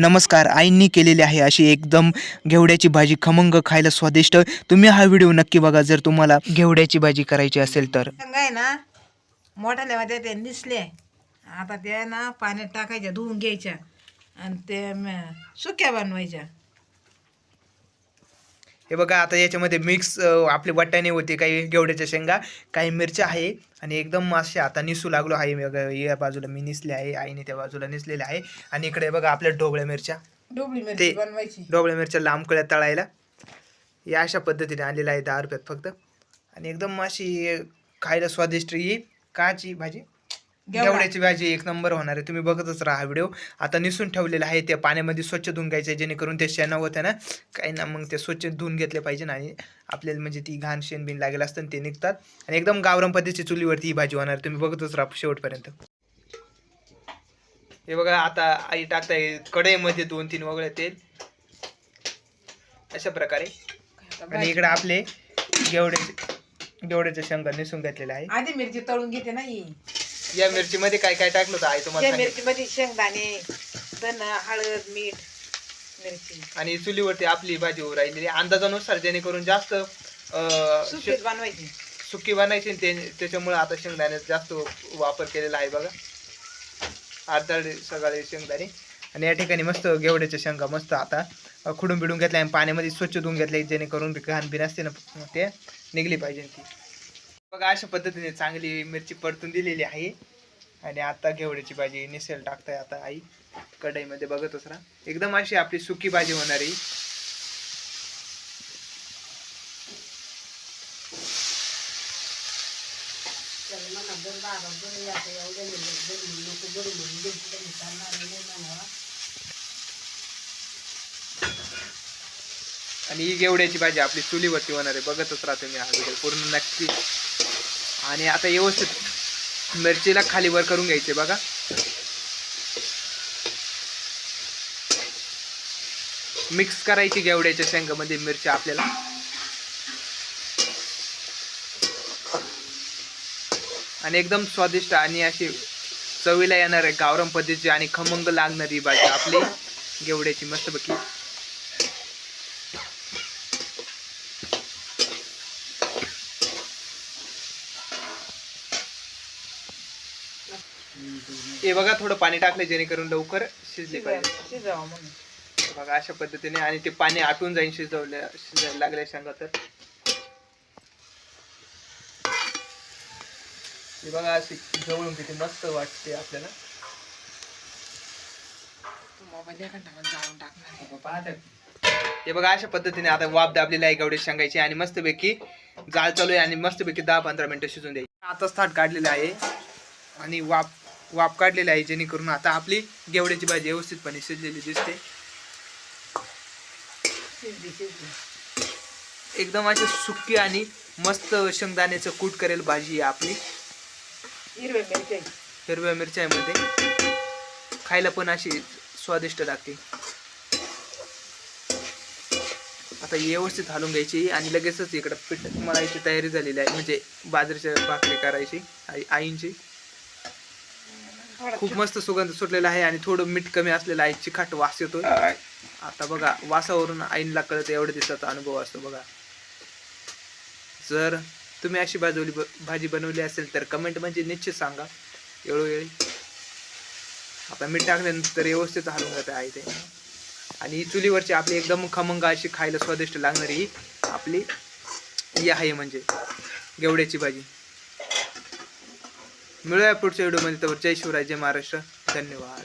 नमस्कार आईंनी केलेली आहे अशी एकदम घेवड्याची भाजी खमंग खायला स्वादिष्ट. तुम्ही हा व्हिडिओ नक्की बघा जर तुम्हाला घेवड्याची भाजी करायची असेल तर. आहे ना मोठ्या लेवाच्या ते निसले. आता ते ना पाण्यात टाकायच्या धुवून घ्यायच्या. आणि ते सुक्या बनवायच्या. हे बघा आता याच्यामध्ये मिक्स आपले वाटाणे होते काही घेवड्याच्या शेंगा काही मिरच्या आहे आणि एकदम असे आता निसू लागलो आहे. बघा या बाजूला मी निसले आहे आईने त्या बाजूला निसलेले आहे. आणि इकडे बघा आपल्या ढोबळ्या मिरच्या. मिरची बनवायची. ढोबळ्या मिरच्या लांब कळ्या तळायला. या अशा पद्धतीने आलेला आहे दहा रुपयात फक्त. आणि एकदम अशी खायला स्वादिष्ट ही काची भाजी. घेवडा. घेवड्याची भाजी एक नंबर होणार आहे. तुम्ही बघतच राहा व्हिडिओ. आता निसून ठेवलेला आहे त्या पाण्यामध्ये स्वच्छ धुवून घ्यायचं जेणेकरून ते शेणं होतं ना काही ना मग ते स्वच्छ धुवून घेतले पाहिजे ना. आणि आपल्याला म्हणजे ती घाण शेण बिन लागेल असतं ते निघतात. आणि एकदम गावरान पद्धतीची चुलीवरती ही भाजी होणार. तुम्ही बघतच राहा शेवटपर्यंत. हे बघा आता आई टाकताय कढईमध्ये दोन तीन वगळे तेल. अशा प्रकारे. आणि इकडे आपले घेवड्याचे घेवड्याचे शेंगा निसून घेतलेले आहे आधी मिरची तळून घेते ना या मिरचीमध्ये काय काय टाकलं होतं? आई तुम्हाला सांगितलं. मिरची मध्ये शेंगदाणे धन हळद मीठ मिरची. आणि चुलीवरती आपली भाजी उभं राहिलेली. अंदाजानुसार जेणेकरून जास्त अं, सुकीच शे- बनवायची. सुकी बनायची त्याच्यामुळे आता शेंगदाण्याचा जास्त वापर केलेला आहे बघा. आरदाळ सकाळी शेंगदाणे. आणि या ठिकाणी मस्त घेवड्याच्या शेंगा मस्त आता अं, खुडून बिडून घेतल्या आणि पाण्यामध्ये स्वच्छ धुवून घेतले जेणेकरून घाण बिन असते ना ते निघली पाहिजे ती. बघा अशा पद्धतीने चांगली मिरची परतून दिलेली आहे. आणि आता घेवड्याची भाजी निसेल टाकताय आता आई. कढईमध्ये बघतच असरा एकदम अशी आपली सुकी भाजी होणार आहे. आणि ही घेवड्याची भाजी आपली चुलीवरती होणार आहे. बघतच राहा तुम्ही हा व्हिडिओ पूर्ण नक्की. आणि आता व्यवस्थित मिरचीला खाली वर करून घ्यायचे बघा. मिक्स करायची गेवड्याच्या शेंगामध्ये मिरची आपल्याला? आणि एकदम स्वादिष्ट आणि अशी चवीला येणार आहे गावरान पद्धतीची आणि खमंग लागणारी भाजी आपली. गेवड्याची मस्तपैकी. हे बघा थोडं पाणी टाकलं जेणेकरून लवकर शिजले पाहिजे. शिजावं म्हणून. बघा अशा पद्धतीने आणि ते पाणी आटून जाईल शिजवल्या शिजायला लागल्या शेंगा तर. हे बघा अशी जवळून किती मस्त वाटते आपल्याला. हे बघा अशा पद्धतीने आता वाफ दाबलेली आहे गवडे शेंगायची आणि मस्तपैकी जाळ चालू आहे आणि मस्तपैकी दहा पंधरा मिनिटं शिजून द्यायची. आताच थाट काढलेलं आहे आणि वाफ वाफ काढलेली आहे जेणेकरून आता आपली गेवड्याची भाजी व्यवस्थितपणे शिजलेली दिसते. एकदम अशी सुकी आणि मस्त शेंगदाण्याचं कूट करेल भाजी आहे आपली. हिरव्या मिरच्या. हिरव्या मिरच्यामध्ये. खायला पण अशी स्वादिष्ट लागते. आता ही व्यवस्थित हालून घ्यायची आणि लगेचच इकडं पीठ मळायची तयारी झालेली आहे म्हणजे बाजरीच्या भाकरी करायची आई आईंची. खूप मस्त सुगंध सुटलेला आहे आणि थोडं मीठ कमी असलेलं आहे चिखाट वास येतोय. आता बघा वासावरून आईनला कळत एवढ्या दिवसाचा अनुभव असतो बघा. जर तुम्ही अशी भाजवली भाजी बनवली असेल तर कमेंट म्हणजे निश्चित सांगा. वेळोवेळी. आता मीठ टाकल्यानंतर व्यवस्थित हलवून जाते आहे ते. आणि ही चुलीवरची आपली एकदम खमंग अशी खायला स्वादिष्ट लागणारी ही आपली ही आहे म्हणजे गेवड्याची भाजी. मिळूया पुढच्या व्हिडिओमध्ये तर जय शिवराय जय महाराष्ट्र. धन्यवाद.